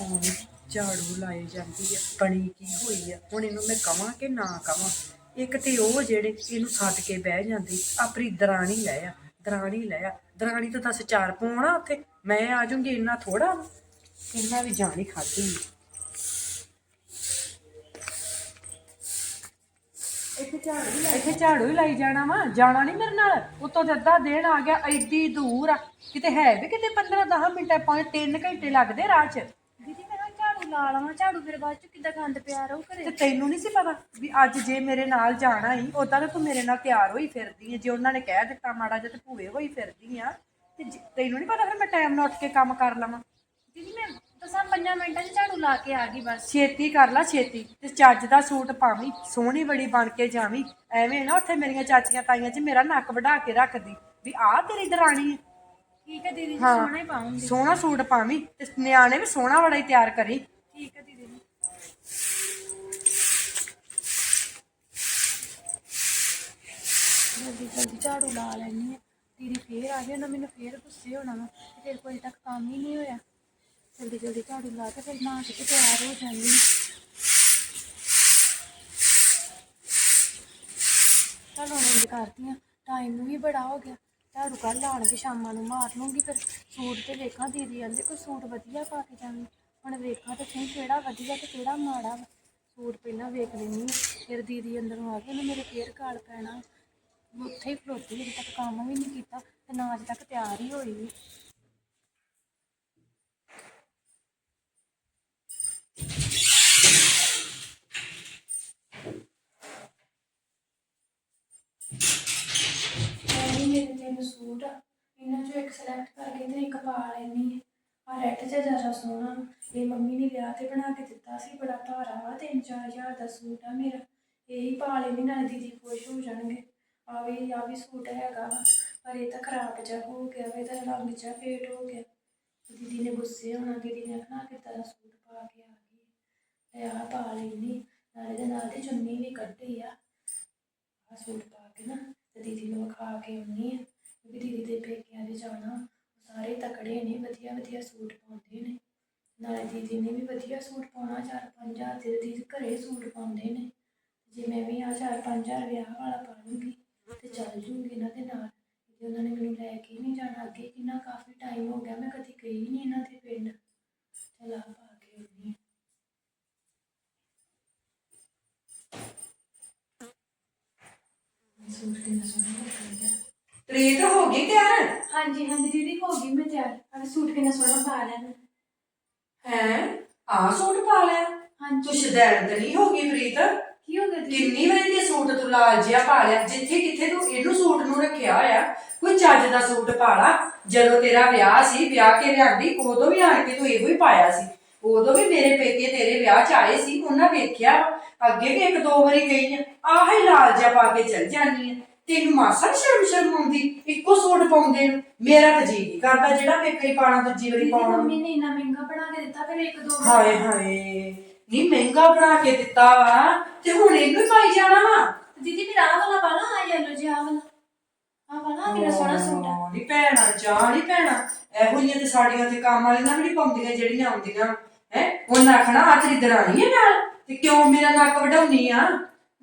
ਹੁਣ ਝਾੜੂ ਲਾਈ ਜਾਂਦੀ ਆ ਬਣੀ ਕੀ ਹੋਈ ਆ ਹੁਣ ਇਹਨੂੰ ਮੈਂ ਕਵਾਂ ਕਿ ਨਾ ਕਵਾਂ। ਇੱਕ ਤੇ ਉਹ ਜਿਹੜੇ ਇਹਨੂੰ ਛੱਡ ਕੇ ਬਹਿ ਜਾਂਦੀ ਆਪਣੀ ਦਰਾਣੀ ਲੈ ਆ ਦਰਾਣੀ ਲੈ ਆ। ਦਰਾਣੀ ਤਾਂ ਦੱਸ ਚਾਰ ਪਾਉਣਾ ਉੱਥੇ ਮੈਂ ਆ ਜਾਊਂਗੀ ਇੰਨਾ ਥੋੜਾ ਕਿੰਨਾ ਵੀ ਜਾਣੀ ਖਾਦੀ ਇੱਥੇ ਝਾੜੂ ਹੀ ਲਾਈ- ਇੱਥੇ ਝਾੜੂ ਹੀ ਲਾਈ ਜਾਣਾ ਵਾ ਜਾਣਾ ਨਹੀਂ ਮੇਰੇ ਨਾਲ। ਉਤੋਂ ਅੱਧਾ ਦਿਨ ਆ ਗਿਆ ਐਡੀ ਦੂਰ ਆ। ਕਿਤੇ ਹੈ ਵੀ ਕਿਤੇ 15 10 ਮਿੰਟ ਪੰਜ 3 ਘੰਟੇ ਲੱਗਦੇ ਰਾਹ 'ਚ। ਦੀਦੀ ਮੈਂ ਕਿਹਾ ਝਾੜੂ ਲਾ ਲਵਾਂ। ਝਾੜੂ ਫਿਰ ਬਾਅਦ ਚ ਕਿੱਦਾਂ ਗੰਦ ਪਿਆ ਰਹੂ ਘਰੇ? ਤੇ ਤੈਨੂੰ ਨਹੀਂ ਸੀ ਪਤਾ ਵੀ ਅੱਜ ਜੇ ਮੇਰੇ ਨਾਲ ਜਾਣਾ ਹੀ ਉਦਾਂ ਤਾਂ ਤੂੰ ਮੇਰੇ ਨਾਲ ਤਿਆਰ ਹੋਈ ਫਿਰਦੀ ਹੈ ਜੇ ਉਹਨਾਂ ਨੇ ਕਹਿ ਦਿੱਤਾ ਮਾੜਾ ਜਿਹਾ ਤੇ ਭੂਏ ਹੋਈ ਫਿਰਦੀ ਆ। ਤੇ ਜੇ- ਤੈਨੂੰ ਨਹੀਂ ਪਤਾ ਫਿਰ ਮੈਂ ਟਾਈਮ ਨਾਲ ਉੱਠ ਕੇ ਕੰਮ ਕਰ ਲਵਾਂ। ਦੀਦੀ ਮੈਂ ਦਸਾਂ ਪੰਜਾਂ ਮਿੰਟਾਂ 'ਚ ਝਾੜੂ ਲਾ ਕੇ ਆ ਗਈ ਬਸ। ਛੇਤੀ ਕਰ ਲੈ ਛੇਤੀ। ਤੇ ਚੱਜ ਦਾ ਸੂਟ ਪਾਵੀਂ ਸੋਹਣੀ ਬੜੀ ਬਣ ਕੇ ਜਾਵੀਂ। ਐਵੇਂ ਨਾ ਉੱਥੇ ਮੇਰੀਆਂ ਚਾਚੀਆਂ ਤਾਈਆਂ 'ਚ ਮੇਰਾ ਨੱਕ ਵਢਾ ਕੇ ਰੱਖਦੀ ਵੀ ਆਹ ਤੇਰੀ ਦਰਾਣੀ ਹੈ ਠੀਕ ਹੈ ਦੀਦੀ ਹਾਂ। ਸੋਹਣਾ ਹੀ ਪਾਉਂਗੀ ਸੋਹਣਾ ਸੂਟ ਪਾਵੀਂ ਤੇ ਨਿਆਣੇ ਵੀ ਸੋਹਣਾ ਬੜਾ ਹੀ ਤਿਆਰ ਕਰੀ ਠੀਕ ਹੈ ਦੀਦੀ ਜੀ। ਜਲਦੀ ਜਲਦੀ ਝਾੜੂ ਲਾ ਲੈਣੀ ਹੈ ਦੀਦੀ ਫੇਰ ਆ ਗਏ ਨਾ ਮੈਨੂੰ ਫੇਰ ਗੁੱਸੇ ਹੋਣਾ ਵਾ ਕਿ ਤੇਰੇ ਕੋਲ ਅਜੇ ਤੱਕ ਕੰਮ ਹੀ ਨਹੀਂ ਹੋਇਆ ਜਲਦੀ ਜਲਦੀ ਝਾੜੂ ਲਾ ਕੇ ਫਿਰ ਨਹਾ ਕੇ ਤਿਆਰ ਹੋ ਜਾਂਦੀ। ਚਲੋ ਹੁਣ ਕਰਦੀ ਹਾਂ ਟਾਈਮ ਵੀ ਬੜਾ ਹੋ ਗਿਆ ਝਾੜੂ ਕੱਲ ਲਾਣ ਸ਼ਾਮਾਂ ਨੂੰ ਮਾਰ ਲੂੰਗੀ, ਫਿਰ ਸੂਟ ਤੇ ਵੇਖਾਂ, ਦੀਦੀ ਕਹਿੰਦੇ ਕੋਈ ਸੂਟ ਵਧੀਆ ਪਾ ਕੇ ਜਾਂਦੀ ਹੁਣ ਵੇਖਾਂ ਤੇ ਸਹੀ ਕਿਹੜਾ ਵਧੀਆ ਤੇ ਕਿਹੜਾ ਮਾੜਾ ਵਾ। ਸੂਟ ਪਹਿਲਾਂ ਵੇਖ ਲੈਂਦੀ ਆ ਫਿਰ ਦੀਦੀ ਅੰਦਰੋਂ ਆ ਕੇ ਉਹਨੇ ਮੇਰੇ ਫੇਰ ਕਾਲ ਪੈਣਾ। ਉੱਥੇ ਹੀ ਖਲੋਤੀ ਅਜੇ ਤੱਕ ਕੰਮ ਵੀ ਨਹੀਂ ਕੀਤਾ, ਤੇ ਨਾ ਅਜੇ ਤੱਕ ਤਿਆਰ ਹੀ ਹੋਈ ਵੀ ਇਹ ਮੇਰੇ ਤਿੰਨ ਸੂਟ ਇਹਨਾਂ ਚੋਂ ਇੱਕ ਸਿਲੈਕਟ ਕਰਕੇ ਤੇ ਇੱਕ ਪਾ ਲੈਣੀ ਆ ਰੈੱਡ ਜਿਹਾ ਜ਼ਿਆਦਾ ਸੋਹਣਾ। ਇਹ ਮੰਮੀ ਨੇ ਵਿਆਹ ਤੇ ਬਣਾ ਕੇ ਦਿੱਤਾ ਸੀ। ਬੜਾ ਭਾਰਾ ਵਾ, ਤਿੰਨ ਚਾਰ ਹਜ਼ਾਰ ਦਾ ਸੂਟ ਆ ਮੇਰਾ। ਇਹੀ ਪਾ ਲੈਣੀ ਨਾਲ ਦੀਦੀ ਖੁਸ਼ ਹੋ ਜਾਣਗੇ। ਆ ਵੀ ਆ ਵੀ ਸੂਟ ਹੈਗਾ ਪਰ ਇਹ ਤਾਂ ਖਰਾਬ ਜਿਹਾ ਹੋ ਗਿਆ ਵਾ, ਇਹਦਾ ਰੰਗ ਜਿਹਾ ਫੇਟ ਹੋ ਗਿਆ। ਦੀਦੀ ਨੇ ਗੁੱਸੇ ਹੋਣਾ, ਦੀਦੀ ਨੇ ਆਖਣਾ ਕਿੱਦਾਂ ਦਾ ਸੂਟ ਪਾ ਕੇ ਆ ਗਈ ਤੇ ਆ ਪਾ ਲੈਣੀ ਨਾਲੇ ਦੇ ਨਾਲ ਦੀ ਚੁੰਨੀ ਵੀ ਕੱਢੀ ਆ। ਆ ਸੂਟ ਪਾ ਕੇ ਨਾ, ਤੇ ਦੀਦੀ ਨੂੰ ਵਿਖਾ ਕੇ ਆਉਣੀ ਆ ਵੀ ਦੀਦੀ ਦੇ ਪੇਕਿਆਂ ਦੇ ਜਾਣਾ। ਸਾਰੇ ਤਕੜੇ ਨੇ, ਵਧੀਆ ਵਧੀਆ ਸੂਟ ਪਾਉਂਦੇ ਨੇ। ਨਾਲੇ ਦੀਦੀ ਨੇ ਵੀ ਵਧੀਆ ਸੂਟ ਪਾਉਣਾ, ਚਾਰ ਪੰਜ ਹਜ਼ਾਰ ਦੇ ਦੀਦੀ ਘਰੇ ਸੂਟ ਪਾਉਂਦੇ ਨੇ। ਜੇ ਮੈਂ ਵੀ ਆ ਚਾਰ ਪੰਜ ਹਜ਼ਾਰ ਵਿਆਹ ਵਾਲਾ ਪਾ ਤੇ ਚੱਲ ਜੂੰਗੀ ਇਹਨਾਂ ਦੇ ਨਾਲ। ਜੇ ਉਹਨਾਂ ਨੇ ਮੈਨੂੰ ਲੈ ਕੇ ਨਹੀਂ ਜਾਣਾ ਅੱਗੇ ਕਿੰਨਾ ਕਾਫੀ ਟਾਈਮ ਹੋ ਗਿਆ, ਮੈਂ ਕਦੀ ਗਈ ਨਹੀਂ ਇਹਨਾਂ ਦੇ ਪਿੰਡ। ਚਲ ਆ ਪਾ ਕੇ ਆਉਣੀ ਸੂਟ ਕਿੰਨਾ ਸੋਹਣਾ ਲੱਗਦਾ ਪ੍ਰੀਤ ਹੋ ਗਈ ਤਿਆਰ? ਹਾਂਜੀ ਹਾਂਜੀ ਦੀਦੀ ਹੋ ਗਈ ਮੈਂ ਤਿਆਰ। ਅਬ ਸੂਟ ਕਿੰਨਾ ਸੋਹਣਾ ਪਾ ਲਿਆ ਮੈਂ। ਹੈ? ਆ ਸੂਟ ਪਾ ਲਿਆ? ਹਾਂਜੀ। ਤੂੰ ਸ਼ਦੈਣ ਨਹੀਂ ਹੋ ਗਈ ਪ੍ਰੀਤ? ਕੀ ਹੋ ਗਿਆ ਦੀਦੀ? ਕਿੰਨੀ ਵਾਰੀ ਤੇ ਸੂਟ ਤੂੰ ਲਾਲ ਜਿਹਾ ਪਾ ਲਿਆ? ਜਿੱਥੇ ਕਿੱਥੇ ਤੂੰ ਇਹਨੂੰ ਸੂਟ ਨੂੰ ਰੱਖਿਆ ਹੋਇਆ ਕੋਈ ਚੱਜ ਦਾ ਸੂਟ ਪਾ ਲਾ। ਜਦੋਂ ਤੇਰਾ ਵਿਆਹ ਸੀ ਵਿਆਹ ਕੇ ਲਿਆਂਦੀ ਉਦੋਂ ਵੀ ਆਣ ਕੇ ਤੂੰ ਇਹੋ ਹੀ ਪਾਇਆ ਸੀ। ਉਦੋਂ ਵੀ ਮੇਰੇ ਪੇਕੇ ਤੇਰੇ ਵਿਆਹ ਚ ਆਏ ਸੀ ਉਹਨਾਂ ਵੇਖਿਆ ਅੱਗੇ ਵੀ ਇੱਕ ਦੋ ਵਾਰੀ ਗਈ ਆ। ਆਹ ਹੀ ਲਾਲ ਜਿਹਾ ਪਾ ਕੇ ਚਲ ਜਾਨੀ ਆ। ਤੈਨੂੰ ਮਾਸਾ ਨੀ ਸ਼ਰਮ ਸ਼ਰਮ ਆਉਂਦੀ? ਇੱਕੋ ਸੂਟ ਪਾਉਂਦੇ ਨੂੰ ਮੇਰਾ ਤਾਂ ਜੀ ਨਹੀਂ ਕਰਦਾ ਜਿਹੜਾ ਹੀ ਪਾਣਾ ਦੂਜੀ ਵਾਰੀ ਪਾਉਣਾ। ਮੰਮੀ ਨੇ ਇੰਨਾ ਮਹਿੰਗਾ ਬਣਾ ਕੇ ਦਿੱਤਾ ਫਿਰ ਇੱਕ ਦੋ ਹਾਏ ਹਾਏ। ਨੀ ਮਹਿੰਗਾ ਬਣਾ ਕੇ ਦਿੱਤਾ ਵਾ ਤੇ ਹੁਣ ਇਹਨੂੰ ਹੀ ਪਾਈ ਜਾਣਾ ਵਾ। ਦੀਦੀ ਫਿਰ ਆਹ ਵਾਲਾ ਪਾ ਲਾ ਆ ਯੈਲੋ ਜਿਹਾ ਵਾਲਾ। ਆਹ ਵਾਲਾ ਕਿੰਨਾ ਸੋਹਣਾ ਸੂਟ ਆ। ਨਹੀਂ ਭੈਣਾ ਚਾਹ ਨਹੀਂ ਭੈਣਾ। ਇਹੋ ਜਿਹੀਆਂ ਤੇ ਸਾਡੀਆਂ ਤੇ ਕੰਮ ਵਾਲੀਆਂ ਵੀ ਨਹੀਂ ਪਾਉਂਦੀਆਂ ਜਿਹੜੀਆਂ ਆਉਂਦੀਆਂ। ਹੈ? ਉਹਨਾਂ ਆਖਣਾ ਆ ਤੇਰੀ ਦਰਾਣੀ ਹੈ ਨਾਲ ਤੇ ਕਿਉਂ ਮੇਰਾ ਨੱਕ ਵਢਾਉਣੀ ਆ?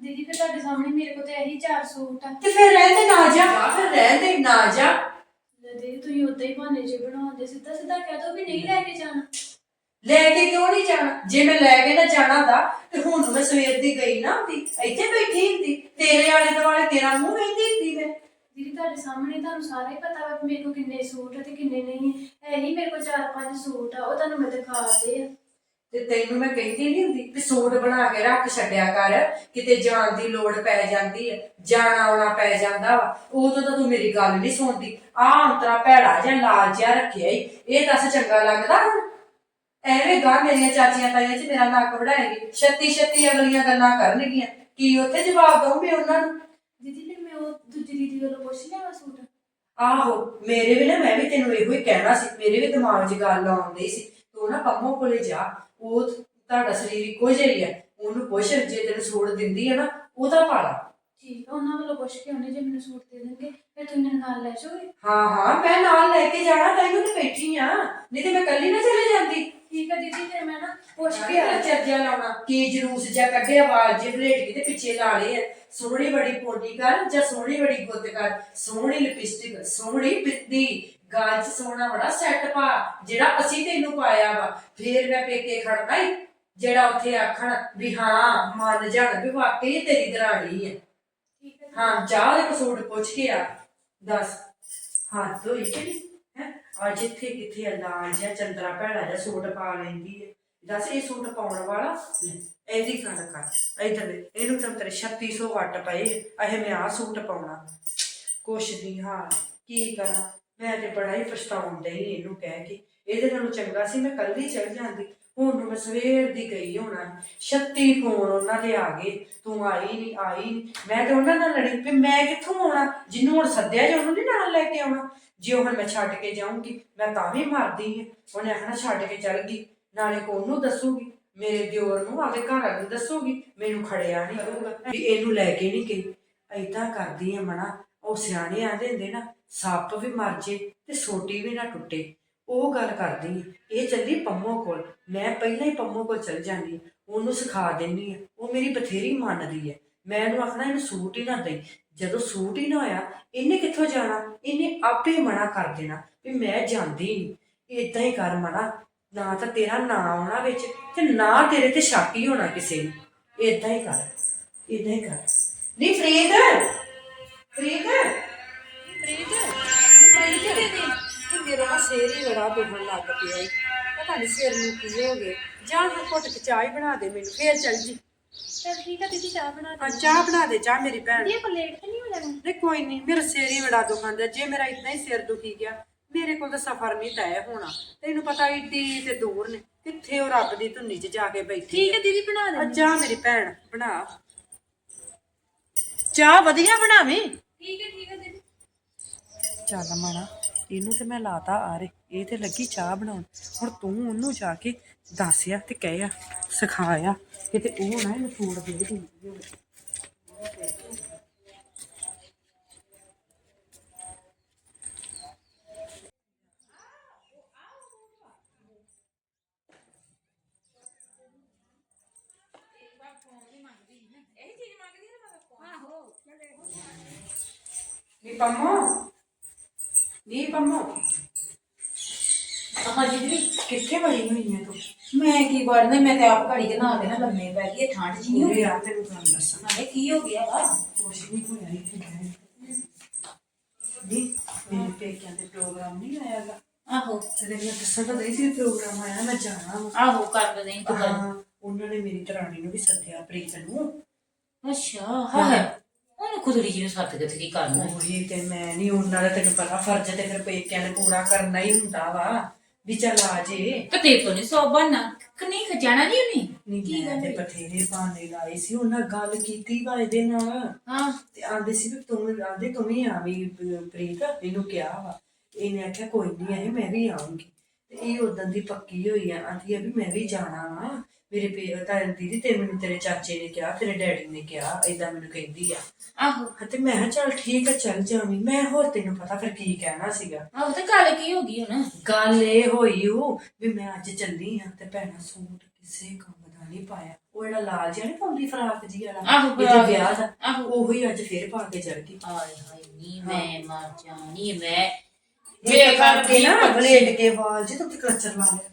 ਦੀਦੀ ਫਿਰ ਤੁਹਾਡੇ ਸਾਹਮਣੇ ਮੇਰੇ ਕੋਲ ਤੇ ਇਹੀ ਚਾਰ ਸੂਟ ਆ। ਤੇ ਫਿਰ ਰਹਿੰਦੇ ਨਾ ਜਾ ਫਿਰ ਰਹਿੰਦੇ ਨਾ ਜਾ। ਲੈ ਦੀਦੀ ਤੁਸੀਂ ਉਦਾਂ ਹੀ ਬਹਾਨੇ ਜੇ ਬਣਾਉਂਦੇ ਸਿੱਧਾ ਸਿੱਧਾ ਕਹਿ ਦੋ ਵੀ ਨਹੀਂ ਲੈ ਕੇ ਜਾਣਾ। ਲੈ ਕੇ ਕਿਉਂ ਨਹੀਂ ਜਾਣਾ? ਜੇ ਮੈਂ ਲੈ ਕੇ ਨਾ ਜਾਣਾ ਦਾ ਤੇ ਹੁਣ ਮੈਂ ਸਵੇਰ ਦੀ ਗਈ ਨਾ ਹੁੰਦੀ ਇੱਥੇ ਬੈਠੀ ਹੁੰਦੀ ਤੇਰੇ ਆਲੇ ਦੁਆਲੇ ਤੇਰਾ ਮੂੰਹ ਵੇਂਦੀ ਹੁੰਦੀ ਮੈਂ। ਦੀਦੀ ਤੁਹਾਡੇ ਸਾਹਮਣੇ ਤੁਹਾਨੂੰ ਸਾਰਾ ਹੀ ਪਤਾ ਵਾ ਕਿ ਮੇਰੇ ਕੋਲ ਕਿੰਨੇ ਸੂਟ ਆ ਤੇ ਕਿੰਨੇ ਨਹੀਂ ਹੈ ਇਹੀ ਮੇਰੇ ਕੋਲ ਚਾਰ ਪੰਜ ਸੂਟ ਆ ਉਹ ਤੁਹਾਨੂੰ ਮੈਂ ਦਿਖਾਤੇ ਆ। ਤੇ ਤੈਨੂੰ ਮੈਂ ਕਹਿੰਦੀ ਨਹੀਂ ਹੁੰਦੀ ਵੀ ਸੂਟ ਬਣਾ ਕੇ ਰੱਖ ਛੱਡਿਆ ਕਰ ਕਿਤੇ ਜਾਣ ਦੀ ਲੋੜ ਪੈ ਜਾਂਦੀ ਹੈ ਜਾਣਾ ਆਉਣਾ ਪੈ ਜਾਂਦਾ ਵਾ ਉਦੋਂ ਤਾਂ ਤੂੰ ਮੇਰੀ ਗੱਲ ਨਹੀਂ ਸੁਣਦੀ। ਆਹ ਅੰਤਰਾ ਭੈੜਾ ਜਾਂ ਲਾਲ ਜਿਹਾ ਰੱਖਿਆ ਈ ਇਹ ਦੱਸ ਚੰਗਾ ਲੱਗਦਾ ਹੁਣ? ਐਵੇਂ ਗਾ ਮੇਰੀਆਂ ਚਾਚੀਆਂ ਤਾਈਆਂ 'ਚ ਮੇਰਾ ਨੱਕ ਵਢਾਏਗੀ ਛੱਤੀ ਛੱਤੀ ਅਗਲੀਆਂ ਗੱਲਾਂ ਕਰਨਗੀਆਂ ਕੀ ਉੱਥੇ ਜਵਾਬ ਦਊਂਗੀ ਉਹਨਾਂ ਨੂੰ? ਦੀਦੀ ਫਿਰ ਮੈਂ ਉਹ ਦੂਜੀ ਦੀਦੀ ਵੱਲੋਂ ਪੁੱਛ ਲਿਆ ਵਾ ਸੂਟ। ਆਹੋ ਮੇਰੇ ਵੀ ਨਾ ਮੈਂ ਵੀ ਤੈਨੂੰ ਇਹੋ ਹੀ ਕਹਿਣਾ ਸੀ ਮੇਰੇ ਵੀ ਦਿਮਾਗ 'ਚ ਗੱਲ ਆਉਂਦੀ ਸੀ ਤੂੰ ਨਾ ਪੰਮੋ ਕੋਲੇ ਜਾ ਉਹ ਤੁਹਾਡਾ ਸਰੀਰ ਇੱਕੋ ਜਿਹਾ ਹੀ ਉਹਨੂੰ ਪੁੱਛ ਜੇ ਤੈਨੂੰ ਸੂਟ ਦਿੰਦੀ ਹੈ ਨਾ ਉਹਦਾ ਪਾਲਾ ਠੀਕ ਆ ਉਹਨਾਂ ਵੱਲੋਂ ਪੁੱਛ ਕੇ ਉਹਨੇ ਜੇ ਮੈਨੂੰ ਸੂਟ ਦੇ ਦੇਣਗੇ ਫਿਰ ਤੁਸੀਂ ਮੇਰੇ ਨਾਲ ਲੈ ਜਾਓਗੇ? ਹਾਂ ਹਾਂ ਮੈਂ ਨਾਲ ਲੈ ਕੇ ਜਾਣਾ ਤੈਨੂੰ ਤੇ ਬੈਠੀ ਆ। ਨਹੀਂ ਤੇ ਮੈਂ ਕੱਲੀ ਨਾ ਚਲੇ ਜਾਂਦੀ। ਠੀਕ ਹੈ ਦੀਦੀ ਫਿਰ ਮੈਂ ਨਾ ਪੁੱਛ ਕੇ ਕਿਹੜਾ ਚੱਜਾ ਲਾਉਣਾ। ਕੀ ਜਲੂਸ ਜਾਂ ਕੱਢਿਆ ਆਵਾਜ਼ ਜੇ ਬਲੇਟ ਕੇ ਤੇ ਪਿੱਛੇ ਲਾ ਲਏ ਆ। ਸੋਹਣੀ ਬੜੀ ਪੋਟੀ ਕਰ ਜਾਂ ਸੋਹਣੀ ਬੜੀ ਗੁੱਤ ਕਰ ਸੋਹਣੀ ਲਿਪਸਟਿਕ ਸੋਹਣੀ ਬਿੰਦੀ ਗਾਲ 'ਚ ਸੋਹਣਾ ਬੜਾ ਸੈੱਟ ਪਾ ਜਿਹੜਾ ਅਸੀਂ ਤੈਨੂੰ ਪਾਇਆ ਵਾ। ਫੇਰ ਮੈਂ ਪੇਕੇ ਖੜਨਾ ਈ ਜਿਹੜਾ ਉੱਥੇ ਆਖਣ ਵੀ ਹਾਂ ਮੰਨ ਜਾਣ ਵੀ ਵਾਕਈ ਤੇਰੀ ਦਰਾਣੀ ਹੈ ਠੀਕ ਹੈ। ਹਾਂ ਜਾ ਉਹਦੇ ਕੋਲ ਸੂਟ ਪੁੱਛ ਕੇ ਆ। ਦੱਸ ਹੱਥ ਹੋਈ ਕਿ ਹੈ? ਆ ਜਿੱਥੇ ਕਿੱਥੇ ਇਲਾਜ ਜਾਂ ਚੰਦਰਾ ਭੈੜਾ ਜਿਹਾ ਸੂਟ ਪਾ ਲੈਂਦੀ ਹੈ ਦੱਸ ਇਹ ਸੂਟ ਪਾਉਣ ਵਾਲਾ? ਇਹਦੀ ਗੱਲ ਕਰ। ਇਧਰ ਇਹਨੂੰ ਤਾਂ ਤੇਰੇ 3600 ਵੱਟ ਪਏ ਇਹ ਮੈਂ ਆ ਸੂਟ ਪਾਉਣਾ। ਕੁਛ ਨਹੀਂ ਹਾਂ ਕੀ ਕਰਾਂ? ਮੈਂ ਤੇ ਬੜਾ ਹੀ ਪਛਤਾਉਣ ਡਈ ਇਹਨੂੰ ਕਹਿ ਕੇ। ਇਹਦੇ ਨਾਲੋਂ ਚੰਗਾ ਸੀ, ਮੈਂ ਕੱਲ ਕੱਲੀ ਚੜ ਜਾਂਦੀ। ਹੁਣ ਨੂੰ ਮੈਂ ਸਵੇਰ ਦੀ ਗਈ ਹੋਣਾ। 36 ਫੋਨ ਉਹਨਾਂ ਦੇ ਆ ਗਏ। ਤੂੰ ਆਈ ਨਹੀਂ ਆਈ ਨੀ। ਮੈਂ ਤੇ ਉਹਨਾਂ ਨਾਲ ਲੜੀ। ਵੀ ਮੈਂ ਕਿੱਥੋਂ ਆਉਣਾ? ਜਿਹਨੂੰ ਹੁਣ ਸੱਦਿਆ ਜੇ ਉਹਨੂੰ ਨੀ ਨਾਲ ਲੈ ਕੇ ਆਉਣਾ। ਜੇ ਉਹ ਹੁਣ ਮੈਂ ਛੱਡ ਕੇ ਜਾਊਂਗੀ, ਮੈਂ ਤਾਂ ਵੀ ਮਰਦੀ ਹਾਂ। ਉਹਨੇ ਆਖਣਾ ਛੱਡ ਕੇ ਚੱਲ ਗਈ। ਨਾਲੇ ਕੋਨੂੰ ਦੱਸੂਗੀ? ਮੇਰੇ ਦਿਓਰ ਨੂੰ ਆਪਦੇ ਘਰ ਵਾਲੇ ਨੂੰ ਦੱਸੂਗੀ? ਮੈਨੂੰ ਖੜਿਆ ਨਹੀਂ ਕਰੂਗਾ। ਵੀ ਇਹਨੂੰ ਲੈ ਕੇ ਨਹੀਂ ਗਈ। ਐਦਾਂ ਕਰਦੀ ਆ ਮਣਾ ਉਹ ਸਿਆਣੇ ਆਂਦੇ ਹੁੰਦੇ ਨਾ ਸੱਪ ਵੀ ਮਰ ਜੇ ਤੇ ਸੋਟੀ ਵੀ ਨਾ ਟੁੱਟੇ। ਉਹ ਗੱਲ ਕਰਦੀ ਆ। ਇਹ ਚੱਲੀ ਪੰਮੋ ਕੋਲ। ਮੈਂ ਪਹਿਲਾਂ ਹੀ ਪੰਮੋ ਕੋਲ ਚਲ ਜਾਂਦੀ। ਉਹਨੂੰ ਸਿਖਾ ਦਿੰਦੀ ਆ ਉਹ ਮੇਰੀ ਬਥੇਰੀ ਮੰਨਦੀ ਹੈ। ਮੈਂ ਇਹਨੂੰ ਆਖਣਾ, ਇਹਨੂੰ ਸੂਟ ਹੀ ਨਾ ਦੇਈ। ਜਦੋਂ ਸੂਟ ਹੀ ਨਾ ਹੋਇਆ, ਇਹਨੇ ਕਿੱਥੋਂ ਜਾਣਾ? ਇਹਨੇ ਆਪੇ ਮਨਾ ਕਰ ਦੇਣਾ ਵੀ ਮੈਂ ਜਾਂਦੀ ਨਹੀਂ ਇਦਾਂ ਹੀ ਕਰ ਮਨਾ। ਨਾ ਤਾਂ ਤੇਰਾ ਨਾਂ ਆਉਣਾ ਵਿੱਚ ਤੇ ਨਾ ਤੇਰੇ ਤੇ ਸ਼ੱਕ ਹੀ ਹੋਣਾ ਕਿਸੇ ਨੂੰ। ਇਦਾਂ ਹੀ ਕਰ। ਇਦਾਂ ਹੀ ਕਰ। ਨਹੀਂ, ਫਰੀਦ! ਫਰੀਦ! ਨਹੀਂ ਫਰੀਦ ਕਿ ਮੇਰਾ ਸਿਰ ਹੀ ਬੜਾ ਦੁਖਣ ਲੱਗ ਪਿਆ ਈ ਪਤਾ ਨਹੀਂ ਸਿਰ ਨੂੰ ਕੀ ਹੋ ਗਿਆ। ਜਾਂ ਹੁਣ ਘੁੱਟ ਕੇ ਚਾਹ ਹੀ ਬਣਾ ਦੇ ਮੈਨੂੰ ਫੇਰ ਚੱਲ ਜੀ। ਚਲ ਠੀਕ ਹੈ ਦੀਦੀ ਚਾਹ ਬਣਾ ਹਾਂ ਦੇ ਚਾਹ ਬਣਾ ਦੇ ਚਾਹ ਮੇਰੀ ਭੈਣ। ਇਹ ਪਲੇਟ ਤੇ ਨਹੀਂ ਹੋ ਜਾਣਾ? ਨਹੀਂ ਕੋਈ ਨਹੀਂ ਮੇਰਾ ਸਿਰ ਹੀ ਬੜਾ ਦੁਖਾਂਦਾ ਜੇ ਮੇਰਾ ਇਦਾਂ ਹੀ ਸਿਰ ਦੁਖੀ ਗਿਆ ਮੇਰੇ ਕੋਲ ਤਾਂ ਸਫ਼ਰ ਨਹੀਂ ਤੈਅ ਹੋਣਾ। ਤੈਨੂੰ ਪਤਾ ਤੇ ਦੂਰ ਨੇ ਕਿੱਥੇ ਉਹ ਰੱਬ ਦੀ ਧੁੰਨੀ 'ਚ ਜਾ ਕੇ ਬੈਠੀ ਠੀਕ ਹੈ ਦੀਦੀ ਬਣਾ ਆ ਦੇ ਜਾ ਮੇਰੀ ਭੈਣ ਬਣਾ। ਚਾਹ ਵਧੀਆ ਬਣਾਵੀਂ? ਠੀਕ ਹੈ ਠੀਕ ਹੈ ਦੀਦੀ। ਚੱਲ ਮਾਣਾ ਇਹਨੂੰ ਤੇ ਮੈਂ ਲਾਤਾ ਆਰੇ ਇਹ ਤੇ ਲੱਗੀ ਚਾਹ ਬਣਾਉਣ। ਹੁਣ ਤੂੰ ਉਹਨੂੰ ਜਾ ਕੇ ਦੱਸਿਆ ਤੇ ਕਹਿਆ ਸਿਖਾਇਆ ਕਿਤੇ ਉਹ ਨਾ ਇਹਨੂੰ ਫੂਡ ਦੇ ਦਿੰਦੀ ਹੋਵੇ। ਨੀ ਪੰਮੋ। ਨੀ ਪੰਮੋ। ਹਾਂ ਜੀ ਕਿੱਥੇ ਵੜੀ ਹੋਈ ਹੈ ਤੂੰ? ਮੈਂ ਕੀ ਵੜਨਾ ਮੈਂ ਤੇ ਆਪ ਘੜੀ ਦੇ ਨਾਲ ਦੇ ਨਾ ਲੰਮੇ ਪੈ ਗਈ ਇਹ ਠੰਡ ਜੀ ਨਹੀਂ ਆ ਤੈਨੂੰ ਗੱਲ ਦੱਸਾਂ। ਨਾਲੇ ਕੀ ਹੋ ਗਿਆ ਵਾ? ਕੁਛ ਨਹੀਂ ਹੋਇਆ ਇੱਥੇ ਨੀ ਮੇਰੇ ਪੇਕਿਆਂ ਦੇ ਪ੍ਰੋਗਰਾਮ ਨਹੀਂ ਆਇਆਗਾ ਆਹੋ। ਤੇ ਮੈਂ ਦੱਸਾਂ ਤਾਂ ਨਹੀਂ ਸੀ ਪ੍ਰੋਗਰਾਮ ਆਇਆ ਮੈਂ ਜਾਣਾ ਵਾ। ਆਹੋ ਕਰ ਨਹੀਂ ਤੂੰ ਹਾਂ ਉਹਨਾਂ ਨੇ ਮੇਰੀ ਦਰਾਣੀ ਨੂੰ ਵੀ ਸੱਦਿਆ ਪ੍ਰੀਤ ਨੂੰ। ਅੱਛਾ ਹਾਂ। ਉਹਨੂੰ ਕੁਦਰੀ ਜੀ ਨੂੰ ਸੱਤ ਕੇ ਤੇ ਕੀ ਕਰਨਾ ਉਹੀ ਤੇ ਮੈਂ ਨਹੀਂ ਉਹਨਾਂ ਦਾ ਤੈਨੂੰ ਪਤਾ ਫਰਜ਼ ਤੇ ਫਿਰ ਪੇਕਿਆਂ ਨੇ ਪੂਰਾ ਕਰਨਾ ਹੀ ਹੁੰਦਾ ਵਾ ਵੀ ਚੱਲ ਆ ਜੇ। ਤੇ ਤੇ ਤੋਂ ਨਹੀਂ ਸੌ ਬਣਨਾ ਕਿ ਨਹੀਂ ਖਜਾਣਾ ਨਹੀਂ ਉਹਨੇ? ਨਹੀਂ ਕੀ ਮੈਂ ਤੇ ਗੱਲ ਬਥੇਰੇ ਬਹਾਨੇ ਲਾਏ ਸੀ ਉਹਨਾਂ ਗੱਲ ਕੀਤੀ ਵਾ ਇਹਦੇ ਨਾਲ। ਹਾਂ। ਤੇ ਆਂਦੇ ਸੀ ਵੀ ਤੂੰ ਆਂਦੇ ਤੂੰ ਵੀ ਆਵੀਂ ਪ੍ਰੀਤ ਇਹਨੂੰ ਕਿਹਾ ਵਾ। ਇਹਨੇ ਆਖਿਆ ਕੋਈ ਨਹੀਂ ਆਏ ਮੈਂ ਵੀ ਆਉਂਗੀ ਤੇ ਇਹ ਉਦੋਂ ਦੀ ਪੱਕੀ ਹੋਈ ਆ ਆਂਦੀ ਆ ਵੀ ਮੈਂ ਵੀ ਜਾਣਾ ਵਾ। ਮੇਰੇ ਪੇ ਤਾਂ ਦੀਦੀ ਤੇ ਮੈਨੂੰ ਤੇਰੇ ਚਾਚੇ ਨੇ ਕਿਹਾ ਤੇਰੇ ਡੈਡੀ ਨੇ ਕਿਹਾ ਏਦਾਂ ਮੈਨੂੰ ਕਹਿੰਦੀ ਆ। ਆਹੋ। ਤੇ ਮੈਂ ਕਿਹਾ ਚੱਲ ਠੀਕ ਆ ਚੱਲ ਜਾਵੀਂ। ਮੈਂ ਹੋਰ ਤੈਨੂੰ ਪਤਾ ਫਿਰ ਕੀ ਕਹਿਣਾ ਸੀਗਾ। ਆਹੋ ਤੇ ਗੱਲ ਕੀ ਹੋ ਗਈ ਹੁਣ? ਗੱਲ ਇਹ ਹੋਈ ਉਹ ਵੀ ਮੈਂ ਅੱਜ ਚੱਲੀ ਆ ਤੇ ਭੈਣਾ ਸੂਟ ਕਿਸੇ ਕੰਮ ਦਾ ਨਹੀਂ ਪਾਇਆ। ਉਹ ਜਿਹੜਾ ਲਾਲ ਜਿਹਾ ਨੀ ਪਾਉਂਦੀ ਫਰਾਕ ਜੀ ਵਾਲਾ ਆਹੋ, ਇਹਦੇ ਫਰਾਕ। ਵਿਆਹ ਦਾ ਆਹੋ। ਉਹੀ ਅੱਜ ਫੇਰ ਪਾ ਕੇ ਚੜ ਗਈ। ਹਾਏ ਹਾਏ ਨੀ ਮੈਂ ਮਰ ਜਾਣੀ ਮੈਂ ਜੇ ਕਰਕੇ ਨਾ ਬਲੇਡ ਕੇ ਵਾਲ ਜੇ ਤੂੰ ਤੇ ਕਲਚਰ ਲਾ ਲਿਆ।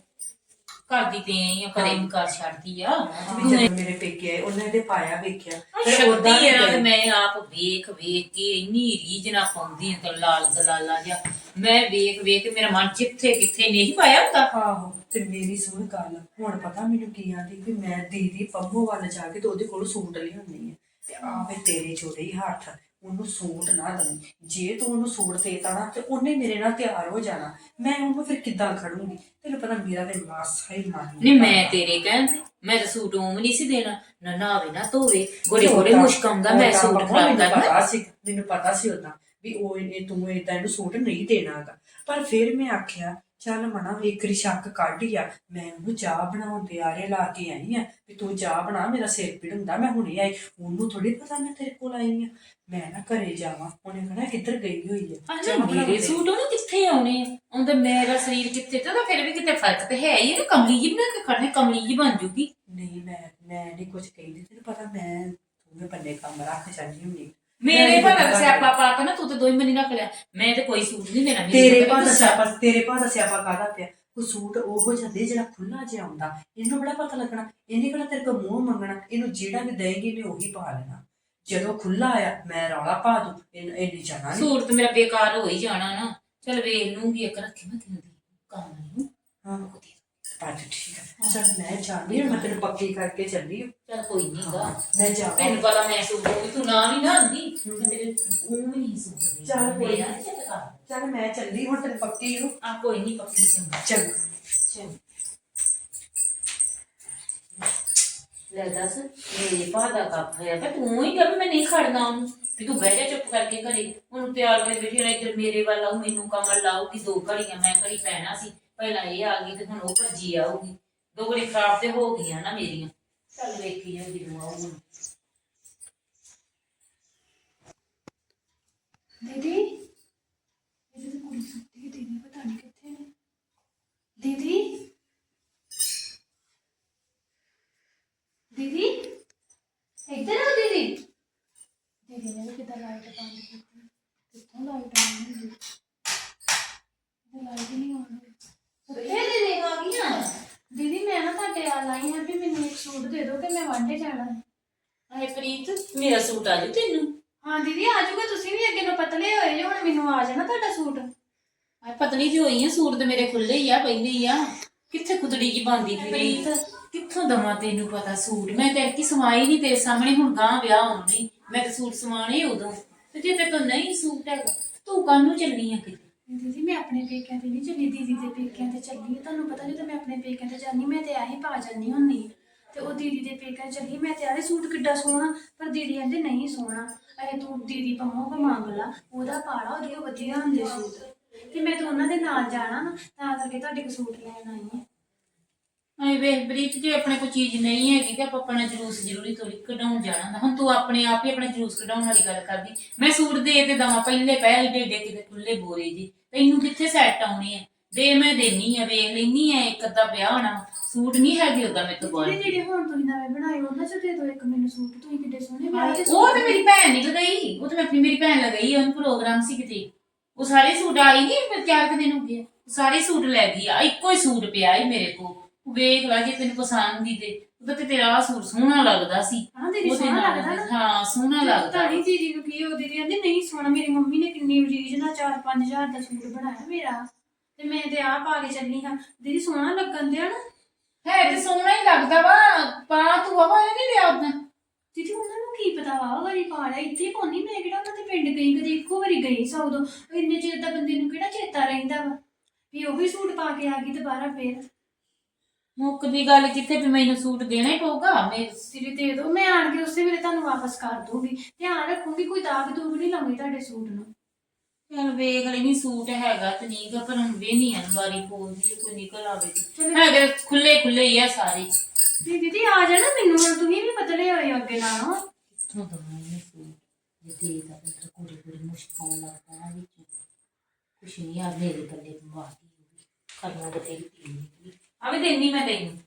ਕਰਦੀ ਤੇ ਆਈ ਆ ਕਦੇ ਵੀ ਕਰ ਛੱਡਦੀ ਆ। ਵੀ ਜਦੋਂ ਮੇਰੇ ਪੇਕੇ ਆਏ ਉਹਨੇ ਤੇ ਪਾਇਆ ਵੇਖਿਆ। ਫਿਰ ਸ਼ਕਤੀ ਆ ਤੇ ਮੈਂ ਆਪ ਵੇਖ ਵੇਖ ਕੇ ਇੰਨੀ ਰੀਝ ਨਾਲ ਪਾਉਂਦੀ ਹਾਂ ਤੇ ਲਾਲ ਦਲਾਲਾ ਜਿਹਾ। ਮੈਂ ਵੇਖ ਵੇਖ ਕੇ ਮੇਰਾ ਮਨ ਜਿੱਥੇ ਕਿੱਥੇ ਨਹੀਂ ਪਾਇਆ ਹੁੰਦਾ। ਆਹੋ ਤੇ ਮੇਰੀ ਸੁਣ ਗੱਲ। ਹੁਣ ਪਤਾ ਮੈਨੂੰ ਕੀ ਆਂਦੀ ਵੀ ਮੈਂ ਦੀਦੀ ਪੰਮੋ ਵੱਲ ਜਾ ਕੇ ਤੇ ਉਹਦੇ ਕੋਲ ਸੂਟ ਲਿਆਉਣੀ ਹੈ ਤੇ ਆਵੇ ਤੇਰੇ ਜੋੜੇ ਹੀ ਹੱਥ ਉਹਨੂੰ ਸੂਟ ਨਾ ਦਵੀਂ। ਜੇ ਤੂੰ ਉਹਨੂੰ ਸੂਟ ਦੇਤਾ ਨਾ ਤੇ ਉਹਨੇ ਮੇਰੇ ਨਾਲ ਤਿਆਰ ਹੋ ਜਾਣਾ। ਮੈਂ ਉਹਨੂੰ ਫਿਰ ਕਿੱਦਾਂ ਖੜੂੰਗੀ? ਤੈਨੂੰ ਪਤਾ ਮੇਰਾ ਤੇ ਮਾਸਾ ਹੀ ਮਨ ਨਹੀਂ ਮੈਂ ਤੇਰੇ ਕਹਿਣ ਤੇ ਮੈਂ ਤਾਂ ਸੂਟ ਉਮ ਨਹੀਂ ਸੀ ਦੇਣਾ। ਨਾ ਨਾਵੇ ਨਾ ਧੋਵੇ। ਗੋੜੇ ਤੇ ਗੋੜੇ ਓਦਾਂ- ਮੁਸ਼ਕ ਆਉਂਦਾ ਮੈਂ ਸੂਟ ਖਰਾਬ ਕਰਨਾ। ਸੀ ਮੈਨੂੰ ਪਤਾ ਸੀ ਉਦਾਂ ਵੀ ਉਹ ਇਹ ਤੂੰ ਏਦਾਂ ਇਹਨੂੰ ਸੂਟ ਨਹੀਂ ਦੇਣਾਗਾ। ਪਰ ਫਿਰ ਮੈਂ ਆਖਿਆ ਚੱਲ ਮਣਾ ਇੱਕ ਰੀ ਸ਼ੱਕ ਕੱਢ ਆ। ਮੈਂ ਉਹਨੂੰ ਚਾਹ ਬਣਾਉਣ ਦੇ ਆਰੇ ਲਾ ਕੇ ਆਈ ਆ ਵੀ ਤੂੰ ਚਾਹ ਬਣਾ ਮੇਰਾ ਸਿਰ ਪੀੜ ਹੁੰਦਾ ਮੈਂ ਹੁਣੇ ਆਈ। ਉਹਨੂੰ ਥੋੜੀ ਪਤਾ ਮੈਂ ਤੇਰੇ ਕੋਲ ਆਈ ਆ। ਮੈਂ ਨਾ ਘਰੇ ਜਾਵਾਂ। ਉਹਨੇ ਕਹਣਾ ਕਿੱਧਰ ਗਈ ਹੋਈ ਆ? ਅਜੇ ਚਾਹ ਬਣਾਉਣ ਮੇਰੇ ਦੇ। ਸੂਟ ਉਹਨੂੰ ਕਿੱਥੇ ਆਉਣੇ ਆ? ਉਹਦਾ ਮੇਰਾ ਸਰੀਰ ਕਿੱਥੇ ਤੇ ਉਹਦਾ ਫਿਰ ਵੀ ਕਿਤੇ ਫ਼ਰਕ ਤੇ ਹੈ ਹੀ ਇਹ ਕਮਲੀ ਜੀ ਬਣਾ ਕੇ ਖੜਨੇ ਕਮਲੀ ਜੀ ਬਣ ਜੂਗੀ। ਨਹੀਂ ਮੈਂ ਮੈਂ ਨਹੀਂ ਕੁਝ ਕਹਿੰਦੀ। ਤੈਨੂੰ ਪਤਾ ਮੈਂ ਤੂੰ ਬੰਨੇ ਕੰਮ ਰੱਖ ਜਾਂਦੀ ਹੁੰਦੀ। ਮੇਰੇ ਮੈਂ ਭਾਅ ਤਾਂ ਸਿਆਪਾ ਪਾ ਕੇ ਨਾ ਤੂੰ ਤੇ ਦੋ ਹੀ ਮਹੀਨੇ ਰੱਖ ਲਿਆ। ਮੈਂ ਤੇ ਕੋਈ ਸੂਟ ਨਹੀਂ ਦੇਣਾ ਮੈਨੂੰ ਤੇਰੇ ਦਾ ਗੁੱਸਾ। ਸਿਆਪਾ ਤੇਰੇ ਦਾ ਸਿਆਪਾ ਕਾਹਦਾ ਪਿਆ? ਉਹ ਸੂਟ ਉਹ ਜਾਂਦੇ ਜਿਹੜਾ ਖੁੱਲਾ ਜਿਹਾ ਆਉਂਦਾ। ਇਹਨੂੰ ਬੜਾ ਪਤਾ ਲੱਗਣਾ। ਇਹਨੇ ਕਿਹੜਾ ਤੇਰੇ ਕੋਲ ਮੂੰਹ ਮੰਗਣਾ? ਇਹਨੂੰ ਜਿਹੜਾ ਵੀ ਦੇਂਗੀ ਨੇ ਉਹੀ ਪਾ ਲੈਣਾ। ਜਦੋਂ ਖੁੱਲਾ ਆਇਆ ਮੈਂ ਰੌਲਾ ਪਾ ਦੂੰ। ਇਹਨੂੰ ਇਹਨੇ ਜਾਣਾ ਨਹੀਂ ਸੂਟ ਤੇ ਮੇਰਾ ਬੇਕਾਰ ਹੋ ਹੀ ਜਾਣਾ ਨਾ। ਚਲ ਵੇਖ ਲੂੰਗੀ ਇੱਕ ਰੱਖੀ ਮੈਂ ਕਿੰਦੀ ਕੰਮ ਨਹੀਂ ਹਾਂ। ਪਾ ਠੀਕ ਹੈ ਚੱਲ ਮੈਂ ਜਾਂਦੀ ਹਾਂ ਮੈਂ ਤੈਨੂੰ ਪੱਕੀ ਕਰਕੇ ਚੱਲੀ ਹਾਂ। ਚਲ ਕੋਈ ਨਹੀਂ ਗਾ ਮੈਂ ਜਾ ਤੈਨੂੰ ਪਤਾ ਮੈਂ ਸੂਟ ਹੋਈ ਤੂੰ ਨਾ ਵੀ ਨਾ ਆਂਦੀ ਤੇ ਮੇਰੇ ਉਹ ਵੀ ਨਹੀਂ ਸੂਟ ਦੇ ਚੱਲ ਕੋਈ ਮੇਰਾ ਨੀ ਚਿੱਤ ਕਰਦਾ। ਚੱਲ ਮੈਂ ਚੱਲੀ ਹੁਣ ਤੈਨੂੰ ਪੱਕੀ ਨੂੰ ਆ ਕੋਈ ਨਹੀਂ ਪੱਕੀ ਚੰਗਾ ਚੰਗਾ ਚੰਗਾ ਲੈ ਦੱਸ ਮੇਰੇ ਭਾ ਦਾ ਕੱਪ ਹੈ ਤੇ ਤੂੰ ਹੀ ਕਰ ਮੈਂ ਨਹੀਂ ਖੜਨਾ ਉਹਨੂੰ ਵੀ ਤੂੰ ਬਹਿ ਜਾ ਚੁੱਪ ਕਰਕੇ ਘਰੇ ਉਹਨੂੰ ਤਿਆਰ ਕਰ ਬੈਠੀ ਰਹਿ ਇੱਧਰ ਮੇਰੇ ਵੱਲ ਆਉ ਮੈਨੂੰ ਕਮਲ ਲਾਉਗੀ ਦੋ ਘੜੀਆਂ ਮੈਂ ਘੜੀ ਪੈਣਾ ਸੀ ਪਹਿਲਾਂ ਇਹ ਆ ਗਈ ਤੇ ਹੁਣ ਉਹ ਭੱਜੀ ਆਊਗੀ। ਦੋ ਖਰਾਬ ਤੇ ਹੋ ਗਈਆਂ ਨਾ ਮੇਰੀਆਂ। ਚੱਲ ਵੇਖੀ ਜਾ ਜਦੋਂ ਆਊਗੀ। ਦੀਦੀ, ਇਹਦੀ ਤਾਂ ਕੁੜੀ ਸੁੱਤੀ ਹੈ, ਦੀਦੀ ਪਤਾ ਨਹੀਂ ਕਿੱਥੇ ਨੇ। ਦੀਦੀ? ਦੀਦੀ? ਇੱਧਰ ਆ ਦੀਦੀ। ਦੀਦੀ ਨੇ ਵੀ ਲਾਈਟ ਬੰਦ ਕੀਤੀ? ਕਿੱਥੋਂ ਲਾਈਟ ਆਉਣੀ ਹੁੰਦੀ ਲਾਈਟ ਹੀ ਨਹੀਂ ਆਉਂਦੀ ਸੁੱਤੇ ਦੇ ਦੇ ਆ ਗਈਆਂ ਦੀਦੀ ਮੈਂ ਨਾ ਤੁਹਾਡੇ ਆ ਲਾਈ ਹਾਂ ਵੀ ਮੈਨੂੰ ਇੱਕ ਸੂਟ ਦੇ ਦਿਓ ਕਿ ਮੈਂ ਵਾਂਢੇ ਜਾਣਾ? ਹੈ ਆਏ ਪ੍ਰੀਤ ਮੇਰਾ ਸੂਟ ਆ ਜੂ ਤੈਨੂੰ। ਹਾਂ ਦੀਦੀ ਆ ਜਾਊਗਾ ਤੁਸੀਂ ਵੀ ਅੱਗੇ ਨੂੰ ਪਤਲੇ ਹੋਏ ਜੇ ਹੁਣ ਮੈਨੂੰ ਆ ਜਾਣਾ ਤੁਹਾਡਾ ਸੂਟ। ਆ ਪਤਲੀ ਜਿਹੀ ਹੋਈ ਆ ਸੂਟ ਤੇ ਮੇਰੇ ਖੁੱਲੇ ਹੀ ਆ ਪਹਿਲੇ ਹੀ ਆ। ਕਿੱਥੇ ਖੁਦੜੀ ਜੀ ਬੰਦੀ ਪ੍ਰੀਤ ਕਿੱਥੋਂ ਦਵਾਂ ਤੈਨੂੰ ਪਤਾ ਸੂਟ? ਮੈਂ ਤੇ ਕੀ ਸਮਾਈ ਨਹੀਂ ਤੇਰੇ ਸਾਹਮਣੇ ਹੁਣ ਗਾਂ ਵਿਆਹ ਹੋਣੀ ਮੈਂ ਤੇ ਸੂਟ ਸਮਾਣੇ ਉਦੋਂ। ਤੇ ਜੇ ਤੇ ਨਹੀਂ ਸੂਟ ਹੈਗਾ ਤੂੰ ਕਾਹਨੂੰ ਚੱਲੀ ਆ ਕਿਤੇ ਦੀਦੀ ਮੈਂ ਆਪਣੇ ਪੇਕਿਆਂ ਤੇ ਨਹੀਂ ਚੱਲੀ ਦੀਦੀ ਦੇ ਪੇਕਿਆਂ ਤੇ ਚੱਲੀ ਹਾਂ। ਤੁਹਾਨੂੰ ਪਤਾ ਜਦੋਂ ਮੈਂ ਆਪਣੇ ਪੇਕਿਆਂ ਤੇ ਜਾਂਦੀ ਮੈਂ ਤੇ ਆਹੀ ਪਾ ਜਾਂਦੀ ਹੁੰਨੀ ਤੇ ਉਹ ਦੀਦੀ ਦੇ ਪੇਕਿਆਂ ਚੱਲੀ ਮੈਂ ਤੇ ਆਲੇ ਸੂਟ ਕਿੱਡਾ ਸੋਹਣਾ। ਪਰ ਦੀਦੀ ਕਹਿੰਦੇ ਨਹੀਂ ਸੋਹਣਾ। ਅਰੇ ਤੂੰ ਦੀਦੀ ਪੰਮੋ ਕੋ ਮੰਗ ਲਾ। ਉਹਦਾ ਪਾੜਾ, ਉਹਦੇ ਉਹ ਵਧੀਆ ਹੁੰਦੇ ਸੂਟ। ਤੇ ਮੈਂ ਤਾਂ ਉਹਨਾਂ ਦੇ ਨਾਲ ਜਾਣਾ ਨਾ, ਤਾਂ ਕਰਕੇ ਤੁਹਾਡੇ ਕੋਲ ਸੂਟ ਲੈਣ ਆਈ ਹਾਂ ਆਏ ਵੇਖ ਪ੍ਰੀਤ ਜੇ ਆਪਣੇ ਕੋਈ ਚੀਜ਼ ਨਹੀਂ ਹੈਗੀ ਤੇ ਆਪਾਂ ਆਪਣਾ ਜਲੂਸ ਜ਼ਰੂਰੀ ਥੋੜੀ ਕਢਾਉਣ ਜਾਣਾ ਹੁੰਦਾ। ਹੁਣ ਤੂੰ ਆਪਣੇ ਆਪ ਹੀ ਆਪਣਾ ਜਲੂਸ ਕਢਾਉਣ ਵਾਲੀ ਗੱਲ ਕਰਦੀ। ਮੈਂ ਸੂਟ ਦੇ ਤੇ ਦਵਾਂ, ਪਹਿਲੇ ਪੈ ਏਡੇ ਏਡੇ ਕਿਤੇ ਖੁੱਲੇ ਬੋਰੇ ਜੀ ਤੈਨੂੰ ਕਿੱਥੇ ਸੈੱਟ ਆਉਣੇ ਆ? ਦੇ ਮੈਂ ਦੇਣੀ ਆ ਵੇਖ ਲੈਣੀ ਆ ਇੱਕ ਅੱਧਾ ਵਿਆਹ ਹੋਣਾ ਸੂਟ ਨਹੀਂ ਹੈਗੇ ਉਹਦਾ ਮੇਰੇ ਤੋਂ ਜਿਹੜੇ ਬਾਅਦ ਜਿਹੜੇ ਹੁਣ ਤੁਸੀਂ ਨਵੇਂ ਬਣਾਏ ਉਹਨਾਂ ਚ ਦੇ ਦਿਓ ਇੱਕ ਮੈਨੂੰ ਸੂਟ ਤੁਸੀਂ ਕਿੱਡੇ ਸੋਹਣੇ ਵਿਆਹ ਦੇ ਉਹ ਤੇ ਮੇਰੀ ਭੈਣ ਨਹੀਂ ਲਗਾਈ ਉਹ ਤੇ ਮੈਂ ਆਪਣੀ ਮੇਰੀ ਭੈਣ ਲਗਾਈ ਉਹਨ ਪ੍ਰੋਗਰਾਮ ਸੀ ਕਿਤੇ। ਉਹ ਸਾਰੇ ਸੂਟ ਆਈ ਨਹੀਂ ਫਿਰ ਚਾਰ ਕੁ ਦਿਨ ਹੋ ਗਏ ਸਾਰੇ ਸੂਟ ਲੈ ਗਈ ਆ ਇੱਕੋ ਹੀ ਸੂਟ ਪਿਆ ਹੀ ਮੇਰੇ ਕੋਲ। ਵੇਖ ਲੈ ਜੇ ਤੈਨੂੰ ਪਸੰਦ ਦੀ ਤੇ ਉਹਦਾ ਤੇ ਤੇਰਾ ਆਹ ਸੂਟ ਸੋਹਣਾ ਲੱਗਦਾ ਸੀ। ਹਾਂ ਦੀਦੀ ਉਹਦੇ ਸੋਹਣਾ ਲੱਗਦਾ ਨਾ। ਹਾਂ ਸੋਹਣਾ ਲੱਗਦਾ। ਤੁਹਾਡੀ ਦੀਦੀ ਨੂੰ ਕੀ ਉਹ ਦੀਦੀ ਕਹਿੰਦੇ ਨਹੀਂ ਸੋਹਣਾ ਮੇਰੀ ਮੰਮੀ ਨੇ ਕਿੰਨੀ ਰੀਝ ਨਾਲ 4-5000 ਦਾ ਸੂਟ ਬਣਾਇਆ ਮੇਰਾ ਤੇ ਮੈਂ ਤੇ ਆਹ ਪਾ ਕੇ ਚੱਲੀ ਹਾਂ। ਦੀਦੀ ਸੋਹਣਾ ਲੱਗਣ ਦਿਆ ਨਾ। ਹੈ ਤੇ ਸੋਹਣਾ ਹੀ ਲੱਗਦਾ ਵਾ। ਪਾ ਤੂੰ ਵਾ ਨਹੀਂ ਲਿਆ ਉਹਦਾ ਦੀਦੀ ਉਹਨਾਂ ਨੂੰ ਕੀ ਪਤਾ ਵਾ? ਉਹ ਵਾਰੀ ਪਾ ਲਿਆ। ਇੱਥੇ ਪਾਉਣੀ ਮੈਂ ਕਿਹੜਾ ਉਹਨਾਂ ਦੇ ਪਿੰਡ ਗਈ ਕਦੇ ਇੱਕੋ ਵਾਰੀ ਗਈ ਸਾ ਉਦੋਂ। ਇੰਨੇ ਚਿਰ ਦਾ ਬੰਦੇ ਨੂੰ ਕਿਹੜਾ ਚੇਤਾ ਰਹਿੰਦਾ ਵਾ? ਵੀ ਉਹੀ ਸੂਟ ਪਾ ਕੇ ਆ ਗਈ ਦੁਬਾਰਾ ਫੇਰ। ਮੁੱਕ ਦੀ ਗੱਲ ਕਿੱਥੇ ਵੀ ਮੈਨੂੰ ਸੂਟ ਦੇਣਾ ਹੀ ਪਊਗਾ ਮੈਂ ਦੀਦੀ ਦੇ। ਦਿਓ ਮੈਂ ਆਣ ਕੇ ਉਸੇ ਵੇਲੇ ਤੁਹਾਨੂੰ ਵਾਪਸ ਕਰ ਦੂੰਗੀ। ਧਿਆਨ ਰੱਖੂੰਗੀ ਕੋਈ ਦਾਗ ਦੂਗ ਨਹੀਂ ਲਾਉਂਗੀ ਤੁਹਾਡੇ ਸੂਟ ਨੂੰ। ਚਲ ਵੇਖ ਲੈਣੀ ਸੂਟ ਹੈਗਾ ਤੇ ਨਹੀਂ ਗਾ ਪਰ ਹੁਣ ਵੇ ਨਹੀਂ ਅਨਵਾਰੀ ਖੋਲਦੀ ਜੇ ਕੋਈ ਨਿਕਲ ਆਵੇ ਤੇ। ਹੈਗੇ ਖੁੱਲੇ ਖੁੱਲੇ ਹੀ ਆ ਸਾਰੇ। ਤੇ ਦੀਦੀ ਆ ਜਾਣਾ ਮੈਨੂੰ ਹੁਣ ਤੁਸੀਂ ਵੀ ਪਤਲੇ ਹੋਏ ਹੋ ਅੱਗੇ ਨਾਲੋਂ। ਕਿੱਥੋਂ ਦਵਾਂ ਇਹ ਸੂਟ? ਜੇ ਦੇ ਦਾ ਤੇ ਕੁੜੀ ਕੁੜੀ ਮੁਸ਼ਕਾਉਣ ਲੱਗਦਾ ਨਾ ਵਿੱਚ। ਕੁਛ ਨਹੀਂ ਆ ਮੇਰੇ ਕੱਲੇ ਬਾਕੀ ਕਰਨਾ ਤੇ ਤੇਰੀ ਪੀ ਨਿਕਲੀ ਆ ਵੀ ਦੇਣੀ ਮੈਂ ਤੈਨੂੰ।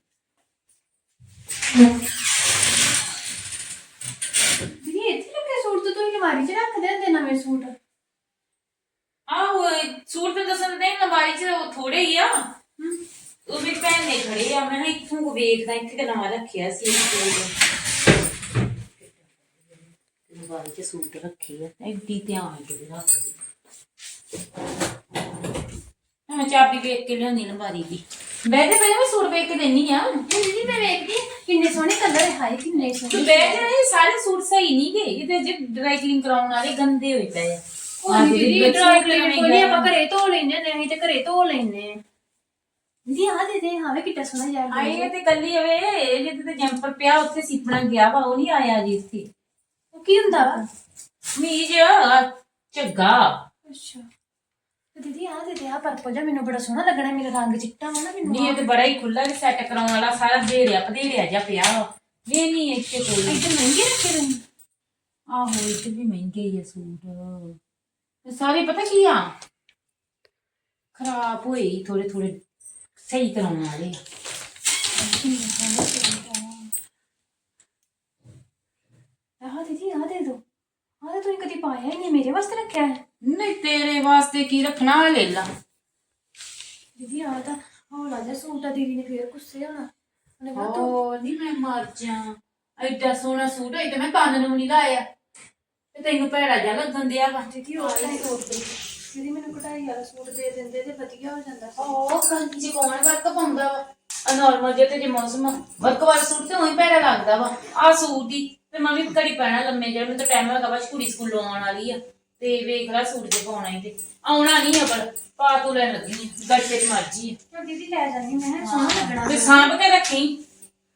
ਦੀਦੀ ਇੱਥੇ ਰੱਖੇ ਸੂਟ ਤੇ ਤੁਸੀਂ ਅਲਮਾਰੀ 'ਚ ਰੱਖ ਦਿੰਦੇ ਨਵੇਂ ਸੂਟ। ਆਹੋ ਸੂਟ ਤੇ ਦੱਸਣ ਦੇ ਨਵਾਰੀ ਚ ਉਹ ਥੋੜੇ ਹੀ ਆ। ਉਹ ਵੀ ਭੈਣ ਨੇ ਖੜੇ ਆ ਮੈਂ ਕਿਹਾ ਇੱਥੋਂ ਕੋ ਵੇਖਦਾ ਇੱਥੇ ਕਿ ਨਵਾਂ ਰੱਖਿਆ ਸੀ ਇਹ ਕੋਲ। ਨਵਾਰੀ ਚ ਸੂਟ ਰੱਖੇ ਆ ਐਡੀ ਧਿਆਨ ਕੇ ਰੱਖਦੇ ਮੈਂ ਚਾਬੀ ਵੇਖ ਕੇ ਲਿਆਉਂਦੀ ਨਵਾਰੀ ਦੀ। ਬਹਿ ਜਾ ਬਹਿ ਜਾ ਮੈਂ ਸੂਟ ਵੇਖ ਕੇ ਦੇਣੀ ਆ। ਦੀਦੀ ਮੈਂ ਵੇਖਦੀ ਹਾਂ, ਕਿੰਨੇ ਸੋਹਣੇ ਕਲਰ ਹਾਏ ਕਿੰਨੇ ਤੂੰ ਸੋਹਣੇ ਜਾ ਇਹ ਸਾਰੇ ਸੂਟ ਸਹੀ ਨਹੀਂ ਗਏ ਇਹਦੇ ਜੇ ਡਰਾਈ ਕਲੀਨ ਕਰਾਉਣ ਵਾਲੇ ਗੰਦੇ ਹੋਏ ਪਏ ਆ। ਉਹ ਆਹ ਦੀਦੀ ਜਿਹੜੇ ਡਰਾਈ ਸੂਟ ਲੈਣੇ ਕਲੀਨ ਕੋਈ ਨਹੀਂ ਗਏ ਆ। ਆਪਾਂ ਘਰੇ ਧੋ ਲੈਂਦੇ ਨੇ ਅਸੀਂ ਤੇ ਘਰੇ ਧੋ ਲੈਂਦੇ ਹਾਂ। ਦੀਦੀ ਆ ਦੇ ਦੇ ਹਾਂ ਵੇ ਕਿੱਡਾ ਸੋਹਣਾ ਯਾਰ ਆਏ ਇਹ ਤੇ ਕੱਲੀ ਹੋਵੇ ਇਹ ਜਿੱਥੇ ਤੇ ਜੰਪਰ ਪਿਆ ਉੱਥੇ ਸਿੱਪਣਾ ਗਿਆ ਵਾ ਉਹ ਨਹੀਂ ਆਇਆ ਜੀ ਇੱਥੇ। ਉਹ ਕੀ ਹੁੰਦਾ ਵਾ? ਮੀਜ ਆ, ਝੱਗਾ। ਅੱਛਾ। ਤੇ ਦੀਦੀ ਆਹ ਦੇ ਦੇ ਆ ਪਰਪਲ ਜਿਹਾ ਮੈਨੂੰ ਬੜਾ ਸੋਹਣਾ ਲੱਗਣਾ ਮੇਰਾ ਰੰਗ ਚਿੱਟਾ ਵਾ ਨਾ ਮੈਨੂੰ ਨਹੀਂ ਇਹ ਤੇ ਬੜਾ ਹੀ ਖੁੱਲਾ ਤੇ ਸੈੱਟ ਕਰਾਉਣ ਵਾਲਾ ਸਾਰਾ ਢੇੜਿਆ ਪਧੇੜਿਆ ਜਿਹਾ ਪਿਆ ਵਾ। ਇਹ ਨਹੀਂ ਇੱਥੇ ਕੋਈ। ਇੱਧਰ ਮਹਿੰਗੇ ਰੱਖੇ ਰਹੇ ਨੇ। ਆਹੋ ਇੱਥੇ ਵੀ ਮਹਿੰਗੇ ਹੀ ਆ ਸੂਟ। ਤੇ ਸਾਰੇ ਪਤਾ ਕੀ ਆ? ਖਰਾਬ ਹੋਏ ਥੋੜੇ ਥੋੜੇ ਸਹੀ ਕਰਾਉਣ ਵਾਲੇ। ਆਹ ਦੀਦੀ ਆਹ ਦੇ ਦੋ। ਆਹ ਤਾਂ ਤੁਸੀਂ ਕਦੀ ਪਾਇਆ ਹੀ ਨਹੀਂ ਮੇਰੇ ਵਾਸਤੇ ਰੱਖਿਆ ਹੈ। ਨਹੀਂ ਤੇਰੇ ਵਾਸਤੇ ਕੀ ਰੱਖਣਾ ਲੈ ਲਾ। ਦੀਦੀ ਆਹ ਤਾਂ ਹੌਲਾ ਜਿਹਾ ਸੂਟ ਆ ਦੀਦੀ ਨੇ ਫੇਰ ਗੁੱਸੇ ਹੋਣਾ। ਉਹਨੇ ਓ ਨਹੀਂ ਮੈਂ ਮਰ ਜਾ ਐਡਾ ਸੋਹਣਾ ਸੂਟ ਹੈ ਤੇ ਮੈਂ ਕੰਨ ਨੂੰ ਨਹੀਂ ਲਾਇਆ। ਤੇ ਤੈਨੂੰ ਭੈੜਾ ਜਿਹਾ ਲੱਗਣ ਦਿਆ ਵਾ। ਦੀਦੀ ਉਹ ਤਾਂ ਸੂਟ ਦੇ ਦੀਦੀ ਮੈਨੂੰ ਕਢਾਈ ਵਾਲਾ ਸੂਟ ਦੇ ਦਿੰਦੇ ਤੇ ਵਧੀਆ ਹੋ ਜਾਂਦਾ ਉਹ ਚ ਕੌਣ ਵਰਕ ਪਾਉਂਦਾ ਵਾ? ਆ ਨਾਰਮਲ ਜੇ ਤੇ ਜੇ ਮੌਸਮ ਵਰਕ ਵਾਲਾ ਸੂਟ ਤੇ ਉਹੀ ਭੈੜਾ ਲੱਗਦਾ ਵਾ। ਆ ਸੂਟ ਦੀ ਤੇ ਮੈਂ ਵੀ ਘੜੀ ਪੈਣਾ ਲੰਮੇ ਜਿਹੜਾ ਮੈਨੂੰ ਤਾਂ ਟਾਈਮ ਹੈਗਾ ਵਾ ਕੁੜੀ ਸਕੂਲੋਂ ਆਉਣ ਵਾਲੀ ਆ। ਤੇ ਵੇਖ ਲੈ ਸੂਟ ਜੇ ਪਾਉਣਾ ਹੀ ਤੇ। ਆਉਣਾ ਨਹੀਂ ਆ ਪਰ ਪਾ ਤੂੰ ਲੈਣ ਲੱਗੀ ਗੱਡੇ ਤੇ ਮਰਜ਼ੀ ਆ। ਚਲ ਦੀਦੀ ਲੈ ਜਾਨੀ ਮੈਂ ਸੋਹਣਾ ਲੱਗਣਾ। ਤੇ ਸਾਂਭ ਕੇ ਰੱਖੀ।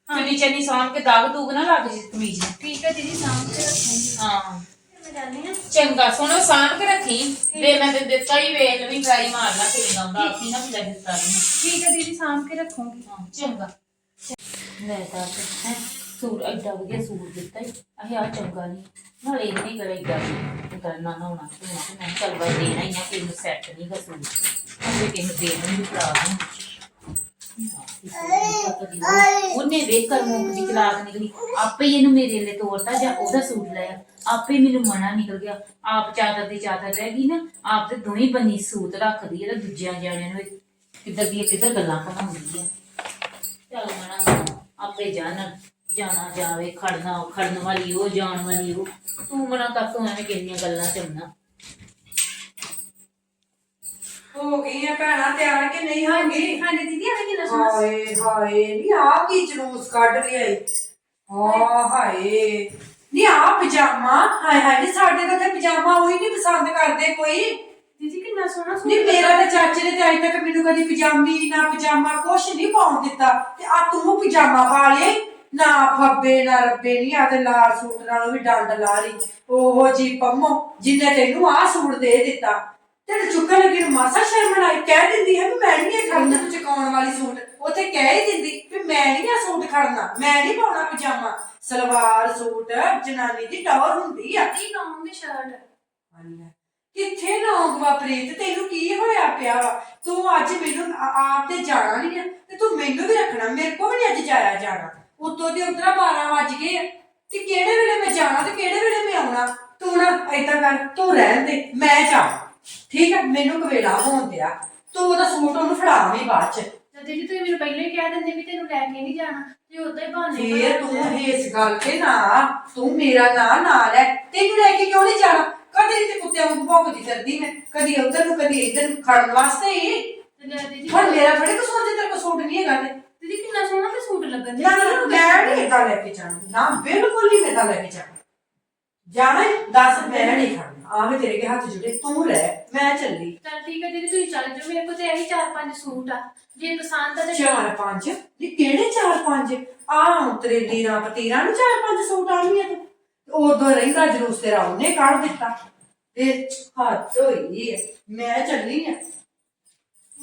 ਚੁੰਨੀ ਚੰਨੀ ਸਾਂਭ ਕੇ ਦਾਗ ਦੂਗ ਨਾ ਲੱਗ ਜੇ ਕਮੀਜ਼ ਨੂੰ ਠੀਕ ਹੈ ਦੀਦੀ ਸਾਂਭ ਕੇ ਰੱਖੂੰਗੀ। ਹਾਂ। ਚੰਗਾ ਸੋਹਣਾ ਸਾਂਭ ਕੇ ਰੱਖੀ। ਵੇ ਮੈਂ ਤੇ ਦਿੱਤਾ ਹੀ ਵੇਲ ਵੀ ਟਰਾਈ ਮਾਰਨਾ ਕਿਵੇਂ ਆਉਂਦਾ ਆਪੀ ਨਾ ਮਿਲਿਆ ਦਿੱਤਾ ਨਹੀਂ ਠੀਕ ਹੈ ਦੀਦੀ ਸਾਂਭ ਕੇ ਰੱਖੂੰਗੀ। ਹਾਂ ਚੰਗਾ। ਲੈ ਤਾਂ ਹੈ ਸੂਟ ਐਡਾ ਵਧੀਆ ਸੂਟ ਦਿੱਤਾ ਹੀ। ਅਹੇ ਆ ਚੰਗਾ ਨਹੀਂ। ਨਾਲੇ ਇਹ ਨਹੀਂ ਕਰੇਗਾ ਕਰਨਾ ਨਾ ਹੋਣਾ ਤੇ ਮੈਂ ਚੱਲ ਵਾ ਦੇਣਾ ਹੀ ਆ ਕਿ ਨੂੰ ਸੈੱਟ ਨਹੀਂ ਗਾ ਸੂਟ। ਅਜੇ ਕਿ ਨੂੰ ਦੇ ਨਹੀਂ ਭਰਾ ਨੂੰ। ਉਹਨੇ ਵੇਖ ਮੂੰਹ ਦੀ ਚਲਾਕ ਨਿਕਲੀ। ਆਪੇ ਹੀ ਇਹਨੂੰ ਮੇਰੇ ਲਈ ਤੋਰਤਾ ਜਾਂ ਉਹਦਾ ਸੂਟ ਲਿਆ। ਆਪੇ ਮੈਨੂੰ ਮਨਾ ਨਿਕਲ ਗਿਆ। ਆਪ ਚਾਦਰ ਦੀ ਚਾਦਰ ਰਹਿ ਗਈ ਨਾ, ਆਪ ਤੇ ਦੋਵੇਂ ਬੰਨੀ ਸੂਤ ਰੱਖਦੀ ਹੈ ਤੇ ਦੂਜਿਆਂ ਜਾਣਿਆਂ ਨੂੰ ਕਿੱਧਰ ਦੀ ਕਿੱਧਰ ਗੱਲਾਂ ਕਹਾਉਂਦੀ ਹੈ ਚੱਲ ਮਨਾ ਆਪੇ ਜਾਣ, ਜਾਣਾ ਜਾਵੇ, ਖੜਨਾ ਖੜਨ ਵਾਲੀ ਉਹ, ਜਾਣ ਵਾਲੀ ਉਹ। ਤੂੰ ਮਨਾ ਕਰ, ਤੂੰ ਐਵੇਂ ਕਿੰਨੀਆਂ ਗੱਲਾਂ ਚੰਨਾ ਹੋ ਗਈਆਂ ਭੈਣਾਂ ਤਿਆਰ ਕਿ ਨਹੀਂ ਹੋ ਗਈ ਹਾਂਜੀ ਦੀਦੀ ਆਹ ਕਿੰਨਾ ਸੋਹਣਾ ਹਾਏ ਹਾਏ ਨੀ ਆ ਕੀ ਜਲੂਸ ਕੱਢ ਲਿਆ ਈ ਹਾਂ ਹਾਏ। ਨੀ ਆ ਪਜਾਮਾ ਹਾਏ ਹਾਏ ਨੀ ਸਾਡੇ ਤਾਂ ਤੇ ਪਜਾਮਾ ਉਹੀ ਨਹੀਂ ਪਸੰਦ ਕਰਦੇ ਕੋਈ। ਦੀਦੀ ਕਿੰਨਾ ਸੋਹਣਾ ਸੂਟ ਨੀ ਮੇਰਾ ਤੇ ਚਾਚੇ ਨੇ ਤੇ ਅਜੇ ਤੱਕ ਮੈਨੂੰ ਕਦੀ ਪਜਾਮੀ ਨਾ ਪਜਾਮਾ ਕੁਛ ਨਹੀਂ ਪਾਉਣ ਦਿੱਤਾ। ਤੇ ਆ ਤੂੰ ਪਜਾਮਾ ਪਾ ਲੇ ਨਾ ਫੱਬੇ ਨਾ ਰੱਬੇ ਨਹੀਂ ਆ ਤੇ ਲਾਲ ਸੂਟ ਨਾਲੋਂ ਵੀ ਡੰਡ ਲਾ ਲਈ। ਉਹੋ ਜੀ ਪੰਮੋ ਜਿੰਨੇ ਤੈਨੂੰ ਆ ਸੂਟ ਦੇ ਦਿੱਤਾ। ਤੇ ਚੁੱਕਣ ਲੱਗੀ ਨੂੰ ਮਾਸਾ ਸ਼ਰਮ ਆਈ ਕਹਿ ਦਿੰਦੀ ਹੈ ਵੀ ਮੈਂ ਨਹੀਂ ਇਹ ਖੜਨਾ ਤੂੰ ਚਕਾਉਣ ਵਾਲੀ ਸੂਟ। ਉੱਥੇ ਕਹਿ ਹੀ ਦਿੰਦੀ ਵੀ ਮੈਂ ਨਹੀਂ ਆ ਸੂਟ ਖੜਨਾ ਮੈਂ ਨਹੀਂ ਪਾਉਣਾ ਪਜਾਮਾ। ਸਲਵਾਰ ਸੂਟ ਜਨਾਨੀ ਦੀ ਟੌਰ ਹੁੰਦੀ ਆ। ਕੀ ਲਾਉਂਗੇ ਸ਼ਰਟ ਕਿੱਥੇ ਲਾਉਂਗਾ ਪ੍ਰੀਤ? ਤੈਨੂੰ ਕੀ ਹੋਇਆ ਪਿਆ ਵਾ? ਤੂੰ ਅੱਜ ਮੈਨੂੰ ਆ- ਆਪ ਤੇ ਜਾਣਾ ਨਹੀਂ ਆ ਤੇ ਤੂੰ ਮੈਨੂੰ ਵੀ ਰੱਖਣਾ ਮੇਰੇ ਕੋਲ ਵੀ ਨਹੀਂ ਅੱਜ ਜਾਇਆ ਜਾਣਾ। ਉੱਤੋਂ ਦੀ ਉਤਰਾ 12 ਵੱਜ ਗਏ ਆ, ਤੇ ਕਿਹੜੇ ਵੇਲੇ ਮੈਂ ਜਾਣਾ ਤੇ ਕਿਹੜੇ ਵੇਲੇ ਮੈਂ ਆਉਣਾ? ਤੂੰ ਨਾ ਏਦਾਂ ਕਰ ਤੂੰ ਰਹਿਣ ਦੇ ਮੈਂ ਜਾਵਾਂ। ਠੀਕ ਆ ਮੈਨੂੰ ਕਵੇਲਾ ਹੋਣ ਦਿਆ। ਤੂੰ ਉਹਦਾ ਸੂਟ ਉਹਨੂੰ ਫੜਾਵੀਂ ਬਾਅਦ ਚ। ਜਦ ਦੀਦੀ ਤੁਸੀਂ ਮੈਨੂੰ ਪਹਿਲਾਂ ਹੀ ਕਹਿ ਦਿੰਦੇ ਵੀ ਤੈਨੂੰ ਲੈ ਕੇ ਨਹੀਂ ਜਾਣਾ। ਤੇ ਉਦਾਂ ਹੀ ਬਹਾਨੇ ਫੇਰ ਤੂੰ। ਇਸ ਗੱਲ ਤੇ ਨਾ ਤੂੰ ਮੇਰਾ ਨਾਂ ਨਾ ਲੈ। ਤੈਨੂੰ ਲੈ ਕੇ ਕਿਉਂ ਨਹੀਂ ਜਾਣਾ? ਕਦੇ ਤੇ ਕੁੱਤਿਆਂ ਨੂੰ ਭੌਂਕਦੀ ਫਿਰਦੀ ਮੈਂ। ਕਦੀ ਉਧਰ ਨੂੰ ਕਦੀ ਇੱਧਰ ਨੂੰ ਖੜਨ ਵਾਸਤੇ। ਹੀ ਹੁਣ ਮੇਰਾ ਥੋੜੇ ਕਸੂਰ ਜੇ ਤੇਰੇ ਕੋਲ ਸੂਟ ਨਹੀਂ ਹੈਗਾ ਤੇ। ਦੀਦੀ ਕਿੰਨਾ ਸੋਹਣਾ ਤੇ ਸੂਟ ਲੱਗਣ ਨਾ ਨਾ ਨਾ, ਮੈਂ ਨਹੀਂ ਏਦਾਂ ਲੈ ਕੇ ਜਾਣਾ। ਨਾ ਬਿਲਕੁਲ ਨਹੀਂ ਮੈਂ ਏਦਾਂ ਲੈ ਕੇ ਜਾਣਾ। ਜਾਣਾ ਹੀ? ਦੱਸ ਮੈਂ ਨਹੀਂ ਖੜਨਾ ਆਵੇਂ ਤੇਰੇ ਕੇ ਹੱਥ ਜੁੜੇ ਤੂੰ ਰਹਿ ਮੈਂ ਚੱਲੀ। ਚਲ ਠੀਕ ਹੈ ਦੀਦੀ ਤੁਸੀਂ ਚੱਲ ਜਾਓ। ਮੇਰੇ ਕੋਲ ਤੇ ਇਹੀ ਚਾਰ ਪੰਜ ਸੂਟ ਆ। ਜੇ ਪਸੰਦ ਆ ਤੇ ਚਾਰ ਪੰਜ? ਇਹ ਕਿਹੜੇ ਚਾਰ ਪੰਜ? ਆ ਉਤਰੇ ਲੀਰਾਂ ਪਤੀਰਾਂ ਨੂੰ ਚਾਰ ਪੰਜ ਸੂਟ ਆਉਣੀਆਂ ਤੂੰ। ਉਦੋਂ ਰਹਿੰਦਾ ਜਲੂਸ ਤੇਰਾ ਉਹਨੇ ਕੱਢ ਦਿੱਤਾ। ਤੇ ਹੱਥ ਹੋਈ ਹੈ। ਮੈਂ ਚੱਲੀ ਆ।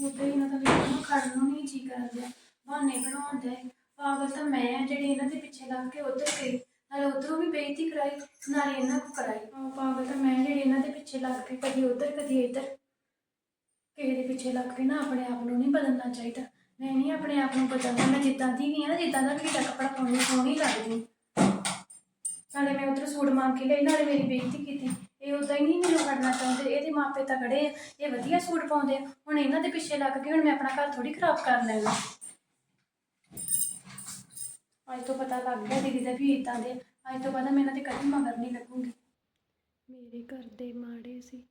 ਉਦਾਂ ਹੀ ਇਹਨਾਂ ਦਾ ਮੈਨੂੰ ਖੜਨ ਨੂੰ ਨਹੀਂ ਜੀ ਕਰਦਾ ਬਹਾਨੇ ਬਣਾਉਂਦੇ ਪਾਗਲ ਤਾਂ ਮੈਂ ਆ ਜਿਹੜੀ ਇਹਨਾਂ ਦੇ ਪਿੱਛੇ ਲੱਗ ਕੇ ਉਧਰ ਗਈ ਨਾਲੇ ਉਧਰੋਂ ਵੀ ਬੇਇੱਜ਼ਤੀ ਕਰਾਈ ਨਾਲੇ ਇਹਨਾਂ ਨੂੰ ਕਰਾਈ ਆਹ ਪਾਗਲ ਤਾਂ ਮੈਂ ਜਿਹੜੀ ਇਹਨਾਂ ਦੇ ਪਿੱਛੇ ਲੱਗ ਕੇ ਕਦੀ ਉਧਰ, ਕਦੀ ਇੱਧਰ। ਕਿਸੇ ਦੇ ਪਿੱਛੇ ਲੱਗ ਕੇ ਨਾ, ਆਪਣੇ ਆਪ ਨੂੰ ਨਹੀਂ ਬਦਲਣਾ ਚਾਹੀਦਾ। ਮੈਂ ਨਹੀਂ ਆਪਣੇ ਆਪ ਨੂੰ ਬਦਲਣਾ, ਮੈਂ ਜਿੱਦਾਂ ਦੀ ਵੀ ਆ ਨਾ, ਜਿੱਦਾਂ ਦਾ ਵੀ ਮੇਰਾ ਕੱਪੜਾ ਪਾਉਣੀ ਸੋਹਣੀ ਲੱਗਦੀ। ਨਾਲੇ ਮੈਂ ਉਧਰ ਸੂਟ ਮੰਗ ਕੇ ਲਈ, ਨਾਲੇ ਮੇਰੀ ਬੇਇੱਜ਼ਤੀ ਕੀਤੀ। ਇਹ ਉਦਾਂ ਹੀ ਨਹੀਂ ਮੈਨੂੰ ਕਰਨਾ ਚਾਹੁੰਦੇ ਇਹਦੇ ਮਾਪੇ ਤਗੜੇ ਆ, ਇਹ ਵਧੀਆ ਸੂਟ ਪਾਉਂਦੇ ਆ। ਹੁਣ ਇਹਨਾਂ ਦੇ ਪਿੱਛੇ ਲੱਗ ਕੇ ਹੁਣ ਮੈਂ ਆਪਣਾ ਘਰ ਥੋੜੀ ਖਰਾਬ ਕਰ ਲੈਣਾ। ਅੱਜ ਤੋਂ ਪਤਾ ਲੱਗ ਗਿਆ ਦੀਦੀ ਦਾ ਵੀ ਇਦਾਂ ਦੇ, ਅੱਜ ਤੋਂ ਬਾਅਦ ਮੈਂ ਇਹਨਾਂ ਦੇ ਕਦੇ ਮਗਰ ਨਹੀਂ ਲੱਗੂੰਗੀ। ਮੇਰੇ ਘਰ ਦੇ ਮਾੜੇ ਸੀ,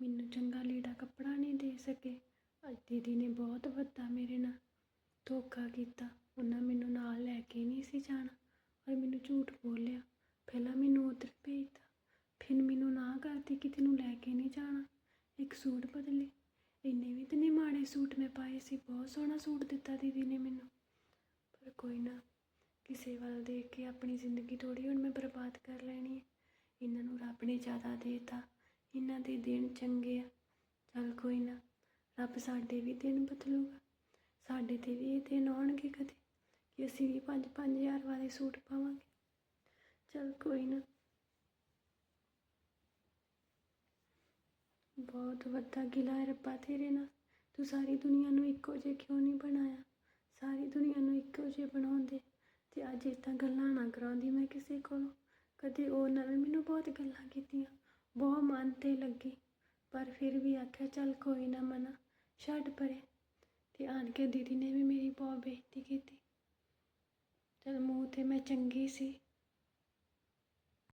ਮੈਨੂੰ ਚੰਗਾ ਲੀੜਾ ਕੱਪੜਾ ਨਹੀਂ ਦੇ ਸਕੇ। ਅੱਜ ਦੀਦੀ ਨੇ ਬਹੁਤ ਵੱਡਾ ਮੇਰੇ ਨਾਲ, ਧੋਖਾ ਕੀਤਾ। ਉਹਨਾਂ ਮੈਨੂੰ ਨਾਲ ਲੈ ਕੇ ਨਹੀਂ ਸੀ ਜਾਣਾ ਔਰ ਮੈਨੂੰ ਝੂਠ ਬੋਲਿਆ। ਪਹਿਲਾਂ ਮੈਨੂੰ ਉੱਧਰ ਭੇਜਤਾ, ਫਿਰ ਮੈਨੂੰ ਨਾ ਕਰਤੀ ਕਿ ਤੈਨੂੰ ਲੈ ਕੇ ਨਹੀਂ ਜਾਣਾ। ਇੱਕ ਸੂਟ ਬਦਲੇ। ਇੰਨੇ ਵੀ ਤੇ ਨਹੀਂ ਮਾੜੇ ਸੂਟ ਮੈਂ ਪਾਏ ਸੀ, ਬਹੁਤ ਸੋਹਣਾ ਸੂਟ ਦਿੱਤਾ ਦੀਦੀ ਨੇ ਮੈਨੂੰ। ਪਰ ਕੋਈ ਨਾ ਕਿਸੇ ਵੱਲ ਦੇਖ ਕੇ ਆਪਣੀ ਜ਼ਿੰਦਗੀ ਥੋੜੀ ਹੁਣ ਮੈਂ ਬਰਬਾਦ ਕਰ ਲੈਣੀ ਹੈ। ਇਹਨਾਂ ਨੂੰ ਰੱਬ ਨੇ ਜ਼ਿਆਦਾ ਦੇਤਾ। ਇਹਨਾਂ ਦੇ ਦਿਨ ਚੰਗੇ ਆ। ਚੱਲ ਕੋਈ ਨਾ, ਰੱਬ ਸਾਡੇ ਵੀ ਦਿਨ ਬਦਲੂਗਾ। ਸਾਡੇ ਤੇ ਵੀ ਇਹ ਦਿਨ ਆਉਣਗੇ ਕਦੇ ਕਿ ਅਸੀਂ ਵੀ 5-5000 ਵਾਲੇ ਸੂਟ ਪਾਵਾਂਗੇ। ਚਲ ਕੋਈ ਨਾ। ਬਹੁਤ ਵੱਡਾ ਗਿਲਾ ਹੈ ਰੱਬਾ ਤੇਰੇ ਨਾਲ। ਤੂੰ ਸਾਰੀ ਦੁਨੀਆ ਨੂੰ ਇੱਕੋ ਜਿਹਾ ਕਿਉਂ ਨਹੀਂ ਬਣਾਇਆ? ਸਾਰੀ ਦੁਨੀਆ ਨੂੰ ਇੱਕੋ ਜਿਹਾ ਬਣਾਉਂਦੇ। ਤੇ ਅੱਜ ਇਹ ਗੱਲਾਂ ਨਾ ਕਰਾਉਂਦੀ ਮੈਂ ਕਿਸੇ ਕੋਲੋਂ। ਕਦੇ ਉਹਨਾਂ ਨੇ ਮੈਨੂੰ ਬਹੁਤ ਗੱਲਾਂ ਕੀਤੀਆਂ, ਬਹੁਤ ਮਨ ਤੇ ਲੱਗੀ, ਪਰ ਫਿਰ ਵੀ ਆਖਿਆ, ਚੱਲ ਕੋਈ ਨਾ ਮਨਾ, ਛੱਡ ਪਰੇ। ਤੇ ਆਣ ਕੇ ਦੀਦੀ ਨੇ ਵੀ ਮੇਰੀ ਬਹੁਤ ਬੇਇੱਜ਼ਤੀ ਕੀਤੀ। ਚਲ ਮੂੰਹ ਤੇ ਮੈਂ ਚੰਗੀ ਸੀ।